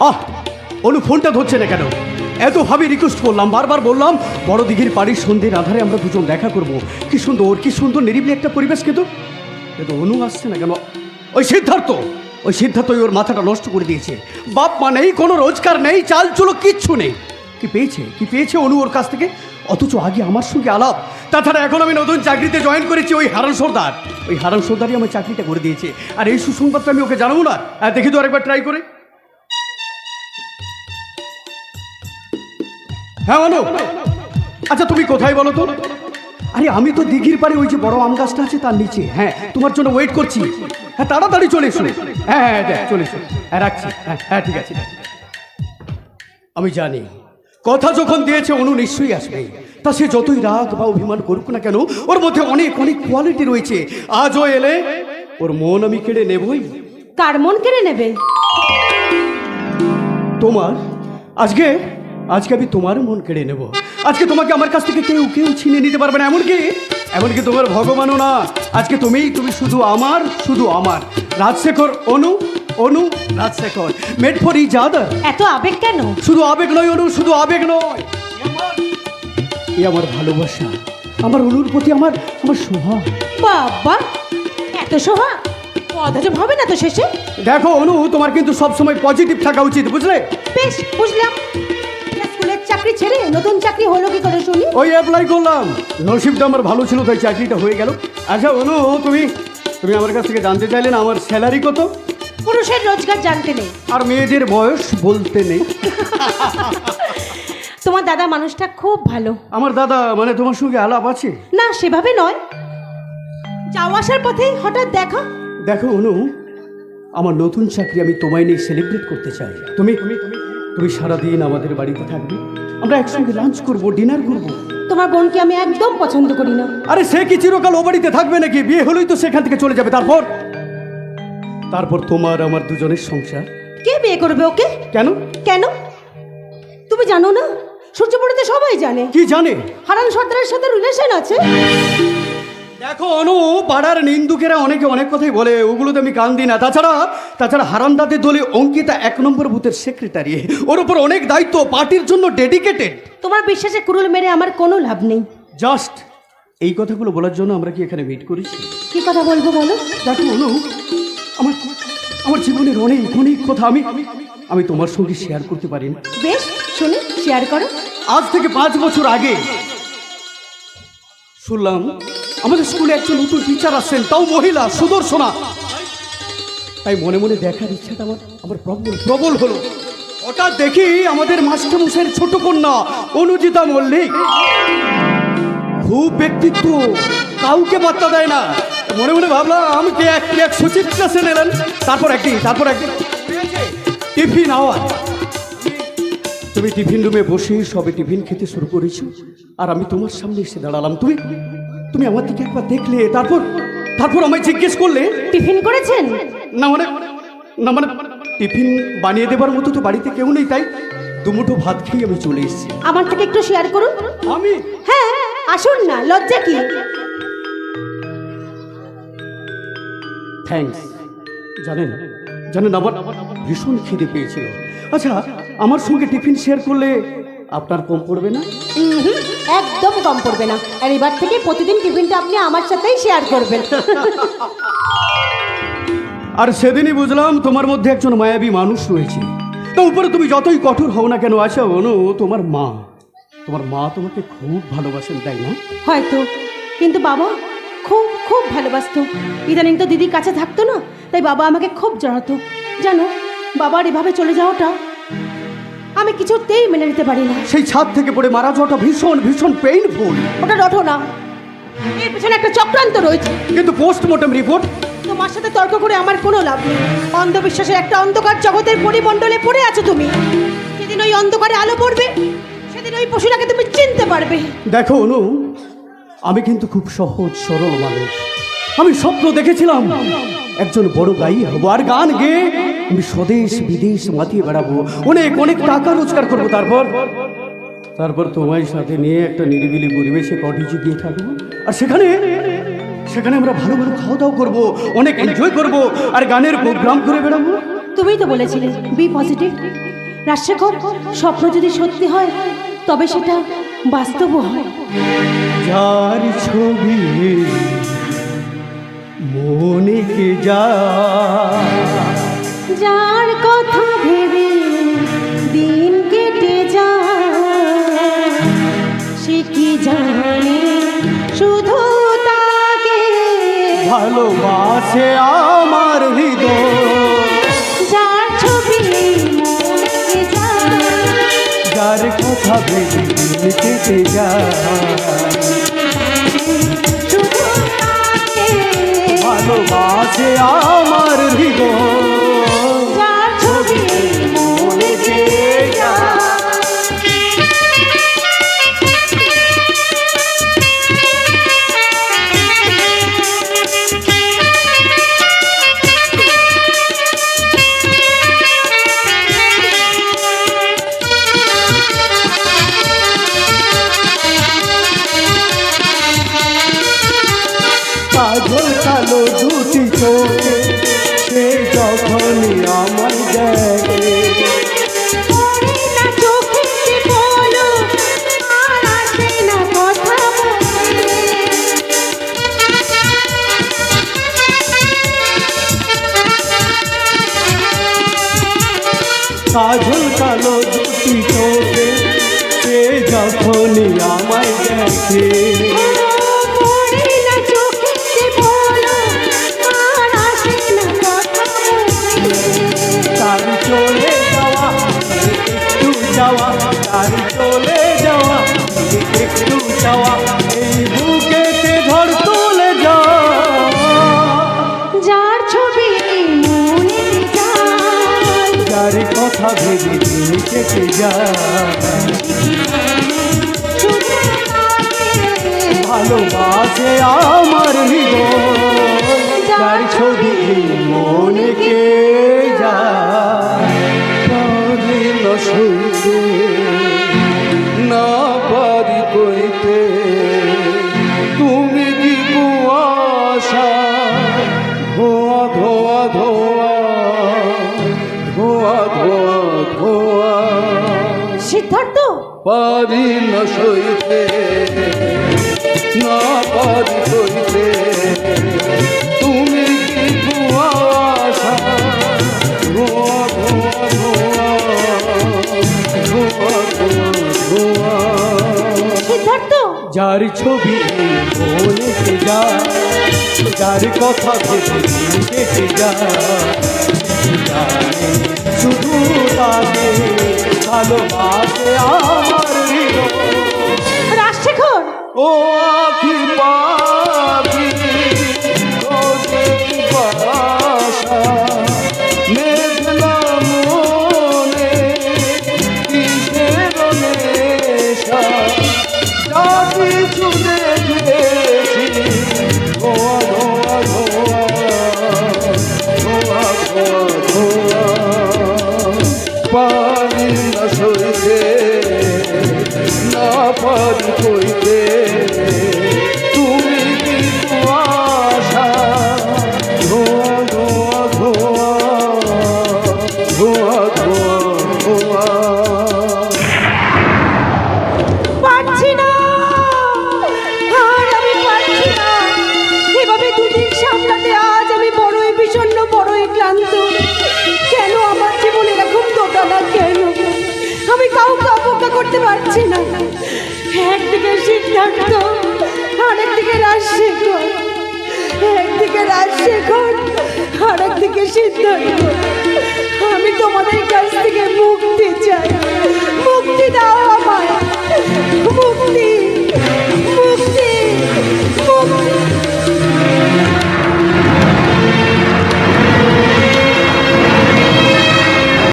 আহ, অনু, ফোনটা ধরছে না কেন? এত ভাবে রিকোয়েস্ট করলাম, বারবার বললাম, বড় দিঘির বাড়ির সন্ধ্যের আধারে আমরা দুজন দেখা করব। কি সুন্দর কি সুন্দর, নিরিবিলি একটা পরিবেশ কিন্তু। কিন্তু অনু আসছে না কেন? ওই সিদ্ধার্থ ওই সিদ্ধার্থ ওই ওর মাথাটা নষ্ট করে দিয়েছে। বাপ মা নেই, কোনো রোজগার নেই, চাল চুলো কিচ্ছু নেই। কি পেয়েছে কি পেয়েছে অনু ওর কাছ থেকে? অথচ আগে আমার সঙ্গে আলাপ। তাছাড়া এখন আমি নতুন চাকরিতে জয়েন করেছি ওই হারান সর্দার। ওই হারান সর্দারই আমার চাকরিটা করে দিয়েছে। আর এই সুসংবাদটা আমি ওকে জানাব না? দেখি তো আরেকবার ট্রাই করে। হ্যাঁ অনু আচ্ছা তুমি কোথায় বলো তো? আরে আমি তো দিঘির পাড়ে ওই যে বড় আম গাছটা আছে তার নিচে। হ্যাঁ তোমার জন্য ওয়েট করছি। হ্যাঁ তাড়াতাড়ি চলে এসো। হ্যাঁ হ্যাঁ হ্যাঁ চলে এসো। হ্যাঁ রাখছি। হ্যাঁ হ্যাঁ ঠিক আছে। আমি জানি। কথা যখন দিয়েছে অনু নিশ্চয়ই আসবে। তা সে যতই রাগ বা অভিমান করুক না কেন ওর মধ্যে অনেক অনেক কোয়ালিটি রয়েছে। আজও এলে ওর মন আমি কেড়ে নেবই। কার মন কেড়ে নেবে? তোমার? আজকে আজকে আমি তোমার মন কেড়ে নেব। আজকে তোমাকে আমার কাছ থেকে কেউ কেউ ছিনিয়ে নিতে পারবে না এমনকি এমনকি তোমার ভগবানও না। আজকে তুমিই তুমি শুধু আমার শুধু আমার। Rajshekhar Anu Anu Rajshekhar. Made for each other এত আবেগ কেন? শুধু আবেগ নয় অনু শুধু আবেগ নয়। এ আমার ভালোবাসা। আমার অনুর প্রতি আমার আমার সোহাগ বাবা এত সোহা? অথচ ভাবে না তো শেষে। দেখো অনু তোমার কিন্তু সবসময় পজিটিভ থাকা উচিত বুঝলে? বেশ বুঝলাম। চাকরি ছেড়ে নতুন চাকরি হলো কি করে শুনি? ওই অ্যাপ্লাই করলাম। নসিবটা আমার ভালো ছিল তাই চাকরিটা হয়ে গেল। আচ্ছা অনু তুমি তুমি আমার কাছ থেকে জানতে চাইলে না আমার স্যালারি কত? পুরুষের রোজগার জানতে নেই। আর মেয়েদের বয়স বলতে নেই। তোমার দাদা মানুষটা খুব ভালো। আমার দাদা মানে তোমার সঙ্গে আলাপ আছে? না সেভাবে নয়। যাওয়া আসার পথে হঠাৎ দেখা। দেখো অনু আমার নতুন চাকরি আমি তোমায় নিয়ে সেলিব্রেট করতে চাই। তুমি তুমি তুমি সারাদিন আমাদের বাড়িতে থাকবে। আমরা একসঙ্গে লাঞ্চ করব ডিনার করব। তোমার বোনকে আমি একদম পছন্দ করি না। আরে সে কি চিরকাল ও বাড়িতে থাকবে নাকি? বিয়ে হলেই তো সেখান থেকে চলে যাবে তারপর? তারপর তোমার আমার দুজনের সংসার। কে বিয়ে করবে ওকে? কেন? কেন? তুমি জানো না? সূর্যপুরিতে সবাই জানে। কি জানে? হারান সর্দারের সাথে রিলেশন আছে? দেখো অনু পাড়ার নিন্দুকেরা অনেকে অনেক কথাই বলে ওগুলোতে আমি কান দিই না। তাছাড়া তাছাড়া হারামদাদের দলে অঙ্কিতা এক নম্বর বুথের সেক্রেটারি ওর উপর অনেক দায়িত্ব পার্টির জন্য ডেডিকেটেড তোমার বিশ্বাসে কুরুল মেরে আমার কোনো লাভ নেই। জাস্ট এই কথাগুলো বলার জন্য আমরা কি এখানে মিট করেছি? কি কথা বলব বলো? দেখো অনু আমার আমার জীবনের অনেক অনেক কথা আমি আমি তোমার সঙ্গে শেয়ার করতে পারি না বেশ শুনে শেয়ার করো। আজ থেকে পাঁচ বছর আগে শুনলাম আমাদের স্কুলে একজন নতুন টিচার আসছেন, তাও মহিলা, সুদর্শনা। তাই মনে মনে দেখার ইচ্ছাটা আমার আমার প্রবল প্রবল হলো। হঠাৎ দেখি আমাদের মাস্টারমশাইয়ের ছোট কন্যা, অনুজিতা মল্লিক। খুব ব্যক্তিত্ব, কাউকে বার্তা দেয় না। মনে মনে ভাবলাম কে, এক কে এক সুচিত্রা সেন এলেন তারপর একদিন তারপর একদিন। টিফিন আওয়াজ। তুমি টিফিন রুমে বসে সবে টিফিন খেতে শুরু করেছ, আর আমি তোমার সামনে এসে দাঁড়ালাম। তুমি তুমি আমার দিকে একবার দেখলে তারপর তারপর আমায় জিজ্ঞেস করলে? টিফিন করেছেন? না মানে না মানে টিফিন বানিয়ে দেবার মতো তো বাড়িতে কেউ নেই তাই দুমুঠো ভাত খেয়ে আমি চলে এসেছি। আমার থেকে একটু শেয়ার করুন। আমি? হ্যাঁ আসুন না লজ্জা কি? থ্যাঙ্কস জানেন জানেন আমার ভীষণ খিদে পেয়েছিল। আচ্ছা আমার সঙ্গে টিফিন শেয়ার করলে আপনার কম পড়বে না? একদম কম পড়বে না। আর এবার থেকে প্রতিদিন টিফিনটা আপনি আমার সাথেই শেয়ার করবেন। আর সেদিনই বুঝলাম তোমার মধ্যে একজন মায়াবী মানুষ রয়েছে। তা উপরে তুমি যতই কঠোর হও না কেন আছো অনু তোমার মা। তোমার মা তোমাকে খুব ভালোবাসেন তাই না? হয়তো। কিন্তু বাবা খুব খুব ভালোবাসতো। ইদানিং তো দিদির কাছে থাকতো না তাই বাবা আমাকে খুব জড়াতো জানো বাবার এভাবে চলে যাওয়াটা আমি কিছুতেই মেনে নিতে পারি না। সেই ছাদ থেকে পড়ে মারা যাওয়াটা ভীষণ ভীষণ পেইনফুল ওটা রটো না এর পিছনে একটা চক্রান্ত রয়েছে। কিন্তু পোস্টমর্টম রিপোর্ট তোমার সাথে তর্ক করে আমার কোনো লাভ নেই। অন্ধবিশ্বাসের একটা অন্ধকার জগতের পরিমণ্ডলে পড়ে আছো তুমি। যেদিন ওই অন্ধকারে আলো পড়বে সেদিন ওই পশুটাকে তুমি চিনতে পারবে। দেখো অনু আমি কিন্তু খুব সহজ সরল মানুষ। আমি স্বপ্ন দেখেছিলাম একজন বড় গায়ী আর গান গেয়ে আমি স্বদেশ বিদেশ মাতিয়ে বেড়াবো। অনেক অনেক টাকা রোজগার করব। তারপর? তারপর তোমার সাথে নিয়ে একটা নিরিবিলি পরিবেশে কটেজে গিয়ে থাকব। আর সেখানে সেখানে আমরা ভালো ভালো খাওয়া দাওয়া করব অনেক এনজয় করব আর গানের প্রোগ্রাম করে বেড়াবো। তুমিই তো বলেছিলে বি পজিটিভ রাজশেখর স্বপ্ন যদি সত্যি হয় তবে সেটা বাস্তব হয়। যার ছবি মনে কে যা যার কথা ভেবে দিন কেটে যায়। সে কি জানে? শুধু তাকে ভালোবাসে আমার হৃদয়। যার ছবি যার কথা ভেবে দিন কেটে যায়। ভালোবাসে আমার কাজল কালো দুটি চোখে, সে যখনই আমায় দেখে। তার চলে যাওয়া যাওয়া, তার চলে যাওয়া, একটু যাওয়া। ভালোবাসে আমার হৃদয়। যার ছবি মনে কে শুনতে না পারি কইতে তুমি কি কুয়াশা? ধোয়া ধোয়া ধোয়া ধোয়া ধোয়া ধোয়া। সিদ্ধার্থ? পারি না সইতে। না পারি সইতে তুমি কি কুয়াশা ধোয়া ধোয়া ধোয়া ধোয়া ধোয়া সিদ্ধার্থ! যার ছবি বলেতে যা যার কথা ভেবে কেটে যা শুধু তাকে ভালোবাসে আমার হৃদয়। রাজশেখর ও পারছি না। একদিকে সিদ্ধার্থ, আরেকদিকে রাজশেখর। একদিকে রাজশেখর, আরেকদিকে সিদ্ধার্থ। আমি তোমাদের কাছ থেকে মুক্তি চাই। মুক্তি দাও আমায়। মুক্তি